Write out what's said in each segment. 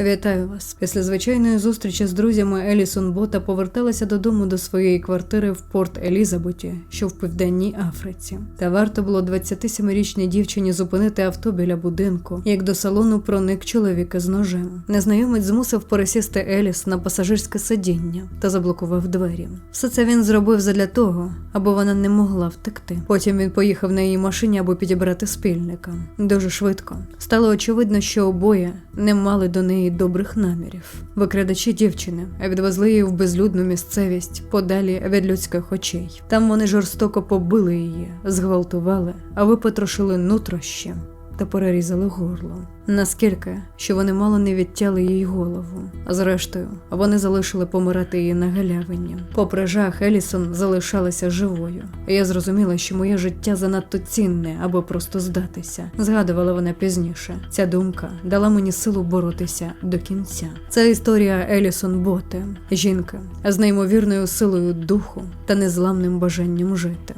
Вітаю вас. Після звичайної зустрічі з друзями Елісон Бота поверталася додому до своєї квартири в Порт Елізабеті, що в південній Африці. Та варто було 27-річній дівчині зупинити авто біля будинку, як до салону проник чоловік із ножем. Незнайомець змусив пересісти Еліс на пасажирське сидіння та заблокував двері. Все це він зробив задля того, аби вона не могла втекти. Потім він поїхав на її машині, аби підібрати спільника. Дуже швидко стало очевидно, що обоє не мали до неї добрих намірів. Викрадачі дівчини відвезли її в безлюдну місцевість подалі від людських очей. Там вони жорстоко побили її, зґвалтували, а випотрошили нутрощі та перерізали горло. Наскільки, що вони мало не відтяли їй голову. Зрештою, вони залишили помирати її на галявині. Попри жах, Елісон залишалася живою. Я зрозуміла, що моє життя занадто цінне, аби просто здатися. Згадувала вона пізніше. Ця думка дала мені силу боротися до кінця. Це історія Елісон Боте, жінка з неймовірною силою духу та незламним бажанням жити.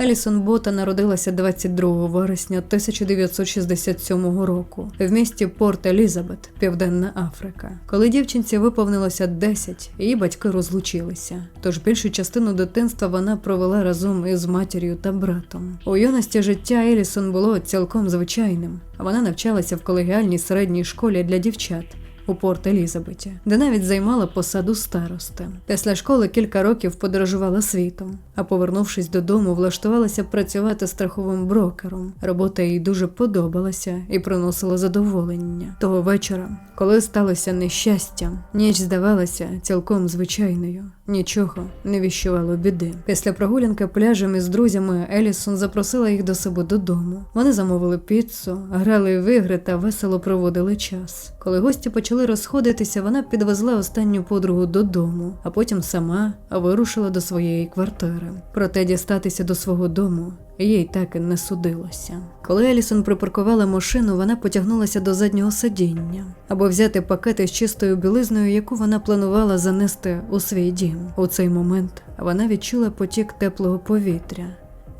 Елісон Бота народилася 22 вересня 1967 року в місті Порт Елізабет, Південна Африка. Коли дівчинці виповнилося 10, її батьки розлучилися. Тож більшу частину дитинства вона провела разом із матір'ю та братом. У юності життя Елісон було цілком звичайним. Вона навчалася в колегіальній середній школі для дівчат у Порт Елізабеті, де навіть займала посаду старости. Після школи кілька років подорожувала світом, а повернувшись додому, влаштувалася працювати страховим брокером. Робота їй дуже подобалася і приносила задоволення. Того вечора, коли сталося нещастя, ніч здавалася цілком звичайною. Нічого не віщувало біди. Після прогулянки пляжем із друзями Елісон запросила їх до себе додому. Вони замовили піцу, грали в ігри та весело проводили час. Коли гості почали розходитися, вона підвезла останню подругу додому, а потім сама вирушила до своєї квартири. Проте дістатися до свого дому їй так і не судилося. Коли Елісон припаркувала машину, вона потягнулася до заднього сидіння, аби взяти пакети з чистою білизною, яку вона планувала занести у свій дім. У цей момент вона відчула потік теплого повітря.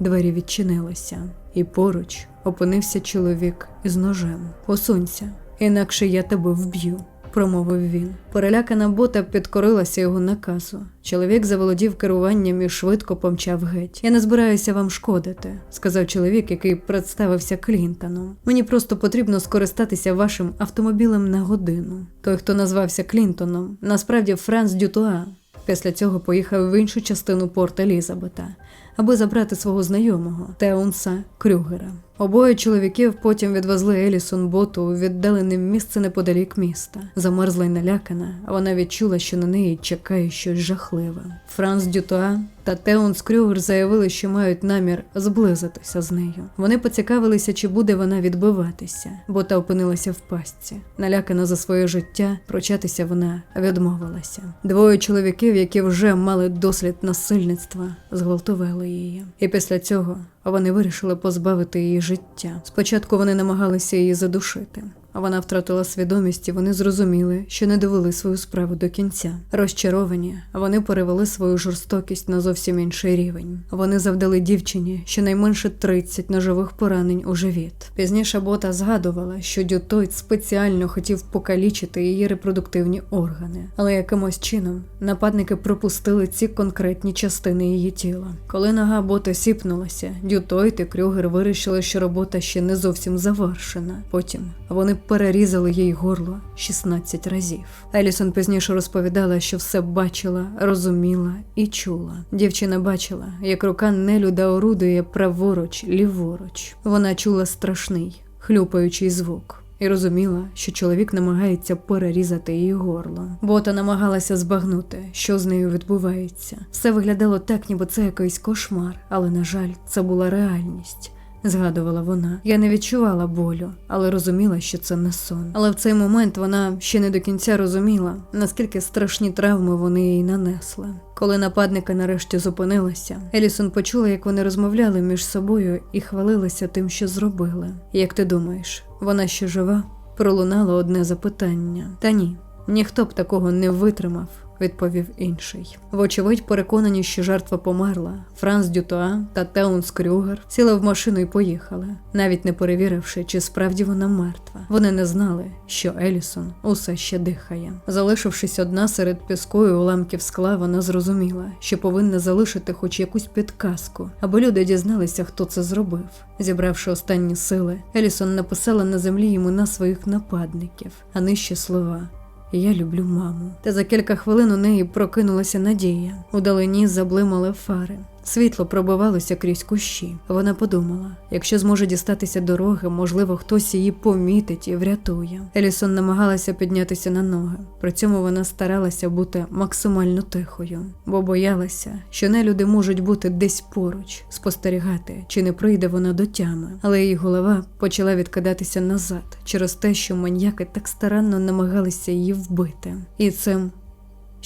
Двері відчинилися, і поруч опинився чоловік із ножем. Посунься, інакше я тебе вб'ю. Промовив він. Перелякана бота підкорилася його наказу. Чоловік заволодів керуванням і швидко помчав геть. Я не збираюся вам шкодити, сказав чоловік, який представився Клінтоном. Мені просто потрібно скористатися вашим автомобілем на годину. Той, хто назвався Клінтоном, насправді Франц Дютуа. Після цього поїхав в іншу частину Порт Елізабета, аби забрати свого знайомого Теунса Крюгера. Обоє чоловіків потім відвезли Елісон Боту у віддалене місце неподалік міста. Замерзла й налякана, а вона відчула, що на неї чекає щось жахливе. Франц Дютуа та Теонс Крюгер заявили, що мають намір зблизитися з нею. Вони поцікавилися, чи буде вона відбиватися, бо та опинилася в пастці. Налякана за своє життя, прочатися вона відмовилася. Двоє чоловіків, які вже мали досвід насильництва, зґвалтували її. І після цього вони вирішили позбавити її життя. Спочатку вони намагалися її задушити. Вона втратила свідомість, і вони зрозуміли, що не довели свою справу до кінця. Розчаровані, вони перевели свою жорстокість на зовсім інший рівень. Вони завдали дівчині щонайменше 30 ножових поранень у живіт. Пізніше бота згадувала, що Дютойт спеціально хотів покалічити її репродуктивні органи, але якимось чином нападники пропустили ці конкретні частини її тіла. Коли нога бота сіпнулася, Дютойт і Крюгер вирішили, що робота ще не зовсім завершена. Потім вони перерізали їй горло 16 разів. Елісон пізніше розповідала, що все бачила, розуміла і чула. Дівчина бачила, як рука нелюда орудує праворуч, ліворуч. Вона чула страшний, хлюпаючий звук. І розуміла, що чоловік намагається перерізати її горло. Бота намагалася збагнути, що з нею відбувається. Все виглядало так, ніби це якийсь кошмар, але, на жаль, це була реальність згадувала вона. Я не відчувала болю, але розуміла, що це не сон. Але в цей момент вона ще не до кінця розуміла, наскільки страшні травми вони їй нанесли. Коли нападники нарешті зупинилися, Елісон почула, як вони розмовляли між собою і хвалилися тим, що зробили. Як ти думаєш, вона ще жива? Пролунало одне запитання. Та ні, ніхто б такого не витримав відповів інший. Вочевидь, переконані, що жертва померла. Франц Дютоа та Теунс Крюгер сіли в машину і поїхали, навіть не перевіривши, чи справді вона мертва. Вони не знали, що Елісон усе ще дихає. Залишившись одна серед піску і уламків скла, вона зрозуміла, що повинна залишити хоч якусь підказку, аби люди дізналися, хто це зробив. Зібравши останні сили, Елісон написала на землі імена своїх нападників, а нижче слова. Я люблю маму. Та за кілька хвилин у неї прокинулася надія. Удалині заблимали фари. Світло пробивалося крізь кущі. Вона подумала: якщо зможе дістатися дороги, можливо, хтось її помітить і врятує. Елісон намагалася піднятися на ноги. При цьому вона старалася бути максимально тихою, бо боялася, що нелюди можуть бути десь поруч, спостерігати, чи не прийде вона до тями. Але її голова почала відкидатися назад через те, що маньяки так старанно намагалися її вбити. І цим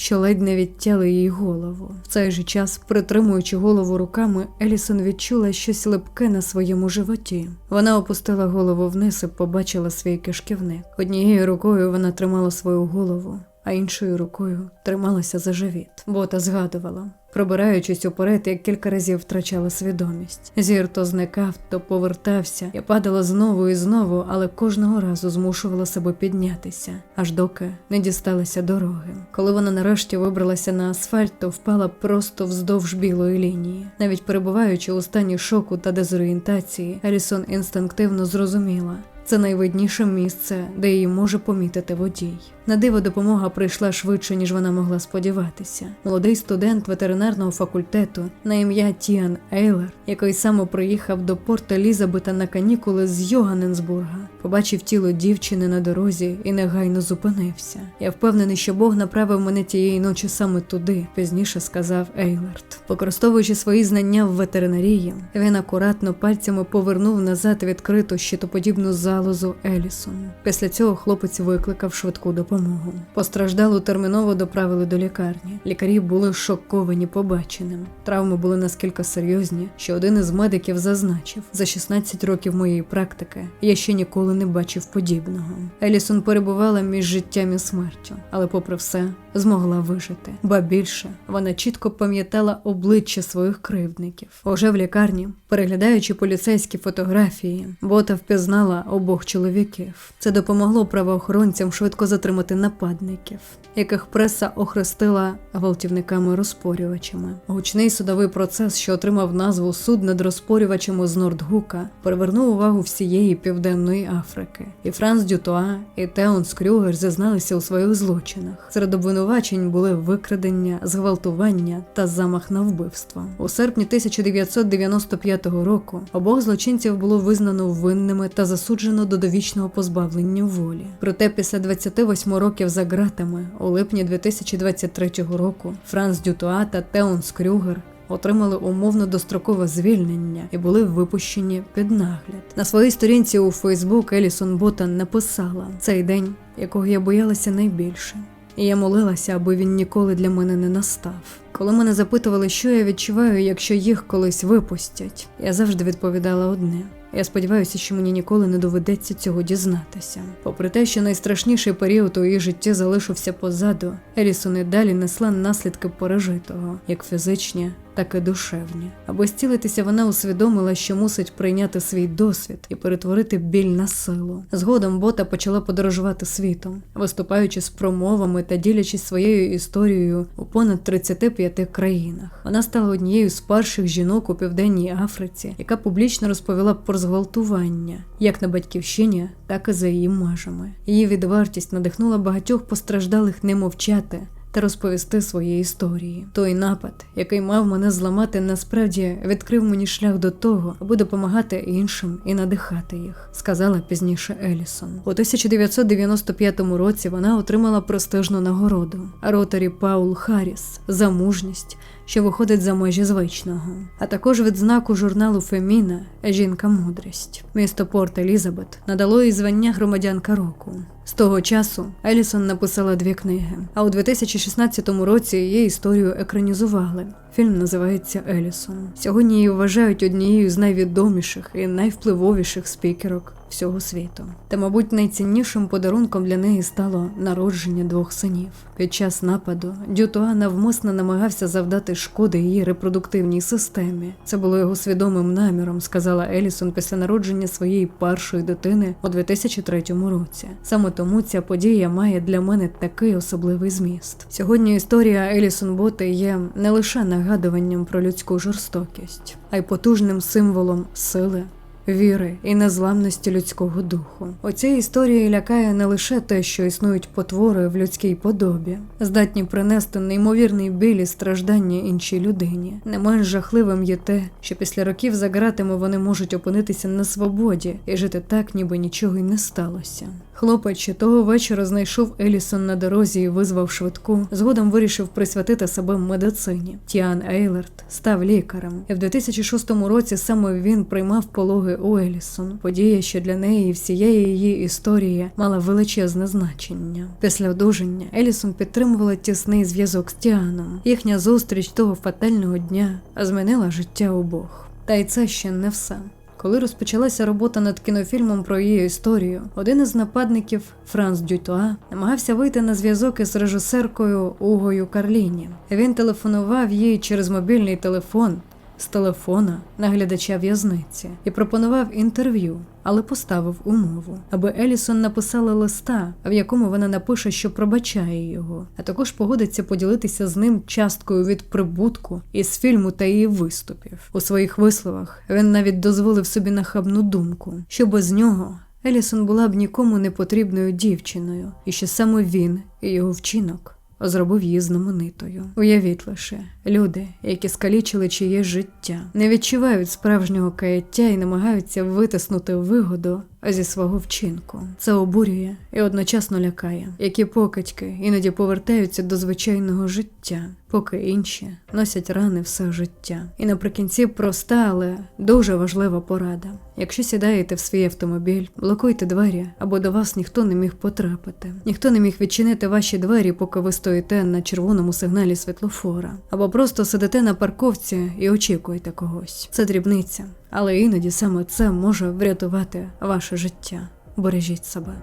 що ледь не відтяли їй голову. В цей же час, притримуючи голову руками, Елісон відчула щось липке на своєму животі. Вона опустила голову вниз і побачила свій кишківник. Однією рукою вона тримала свою голову, а іншою рукою трималася за живіт. Бота згадувала. Пробираючись уперед, я кілька разів втрачала свідомість. Зір то зникав, то повертався. Я падала знову і знову, але кожного разу змушувала себе піднятися, аж доки не дісталася дороги. Коли вона нарешті вибралася на асфальт, то впала просто вздовж білої лінії. Навіть перебуваючи у стані шоку та дезорієнтації, Елісон інстинктивно зрозуміла. Це найвидніше місце, де її може помітити водій. На диво допомога прийшла швидше, ніж вона могла сподіватися. Молодий студент ветеринарного факультету на ім'я Тіан Ейлер, який саме приїхав до порт Елізабета на канікули з Йоганнесбурга, побачив тіло дівчини на дорозі і негайно зупинився. Я впевнений, що Бог направив мене тієї ночі саме туди, пізніше сказав Ейлерт. Використовуючи свої знання в ветеринарії, він акуратно пальцями повернув назад відкриту щитоподібну залозу Елісон. Після цього хлопець викликав швидку допомогу допомогу. Постраждалу терміново доправили до лікарні. Лікарі були шоковані побаченим. Травми були наскільки серйозні, що один із медиків зазначив: за 16 років моєї практики я ще ніколи не бачив подібного. Елісон перебувала між життям і смертю, але, попри все, змогла вижити. Ба більше вона чітко пам'ятала обличчя своїх кривдників. Уже в лікарні, переглядаючи поліцейські фотографії, бота впізнала обох чоловіків. Це допомогло правоохоронцям швидко затримати затримати нападників, яких преса охрестила гвалтівниками-розпорювачами. Гучний судовий процес, що отримав назву суд над розпорювачами з Нордгука, привернув увагу всієї південної Африки. І Франц Дютоа, і Теонс Крюгер зізналися у своїх злочинах. Серед обвинувачень були викрадення, зґвалтування та замах на вбивство. У серпні 1995 року обох злочинців було визнано винними та засуджено до довічного позбавлення волі. Проте після 28 8 років за ґратами у липні 2023 року Франц Дютуа та Теонс Крюгер отримали умовно дострокове звільнення і були випущені під нагляд. На своїй сторінці у Фейсбук Елісон Ботан написала цей день, якого я боялася найбільше. І я молилася, аби він ніколи для мене не настав. Коли мене запитували, що я відчуваю, якщо їх колись випустять, я завжди відповідала одне: я сподіваюся, що мені ніколи не доведеться цього дізнатися. Попри те, що найстрашніший період у її житті залишився позаду, Елісон і далі несла наслідки пережитого, як фізичні, так і душевні. Аби зцілитися, вона усвідомила, що мусить прийняти свій досвід і перетворити біль на силу. Згодом бота почала подорожувати світом, виступаючи з промовами та ділячись своєю історією у понад 35 країнах. Вона стала однією з перших жінок у південній Африці, яка публічно розповіла про зґвалтування як на батьківщині, так і за її межами. Її відвартість надихнула багатьох постраждалих не мовчати та розповісти свої історії. Той напад, який мав мене зламати, насправді відкрив мені шлях до того, аби допомагати іншим і надихати їх, сказала пізніше Елісон. У 1995 році вона отримала престижну нагороду ротарі Паул Харріс за мужність що виходить за межі звичного, а також відзнаку журналу Феміна Жінка мудрість. Місто Порт Елізабет надало їй звання громадянка року. З того часу Елісон написала дві книги, а у 2016 році її історію екранізували. Фільм називається Елісон. Сьогодні її вважають однією з найвідоміших і найвпливовіших спікерок всього світу. Та, мабуть, найціннішим подарунком для неї стало народження двох синів. Під час нападу Дютуа навмисно намагався завдати шкоди її репродуктивній системі. Це було його свідомим наміром, сказала Елісон після народження своєї першої дитини у 2003 році. Саме тому ця подія має для мене такий особливий зміст. Сьогодні історія Елісон Боти є не лише нагадуванням про людську жорстокість, а й потужним символом сили, віри і незламності людського духу. У цій історії лякає не лише те, що існують потвори в людській подобі, здатні принести неймовірний біль і страждання іншій людині. Не менш жахливим є те, що після років за ґратами вони можуть опинитися на свободі і жити так, ніби нічого й не сталося. Хлопець того вечора знайшов Елісон на дорозі і визвав швидку. Згодом вирішив присвятити себе медицині. Тіан Ейлерт став лікарем, і в 2006 році саме він приймав пологи у Елісон. Подія, що для неї і всієї її історії мала величезне значення. Після одужання Елісон підтримувала тісний зв'язок з Тіаном. Їхня зустріч того фатального дня змінила життя обох. Та й це ще не все. Коли розпочалася робота над кінофільмом про її історію, один із нападників Франс Дютуа намагався вийти на зв'язок із режисеркою Угою Карліні. Він телефонував їй через мобільний телефон з телефона наглядача в'язниці і пропонував інтерв'ю, але поставив умову, аби Елісон написала листа, в якому вона напише, що пробачає його, а також погодиться поділитися з ним часткою від прибутку із фільму та її виступів. У своїх висловах він навіть дозволив собі нахабну думку, що без нього. Елісон була б нікому не потрібною дівчиною, і що саме він і його вчинок зробив її знаменитою. Уявіть лише, люди, які скалічили чиє життя, не відчувають справжнього каяття і намагаються витиснути вигоду зі свого вчинку. Це обурює і одночасно лякає, які покидьки іноді повертаються до звичайного життя, поки інші носять рани все життя. І наприкінці проста, але дуже важлива порада. Якщо сідаєте в свій автомобіль, блокуйте двері, або до вас ніхто не міг потрапити. Ніхто не міг відчинити ваші двері, поки ви стоїте на червоному сигналі світлофора, або просто сидите на парковці і очікуєте когось. Це дрібниця, але іноді саме це може врятувати ваше життя. Бережіть себе.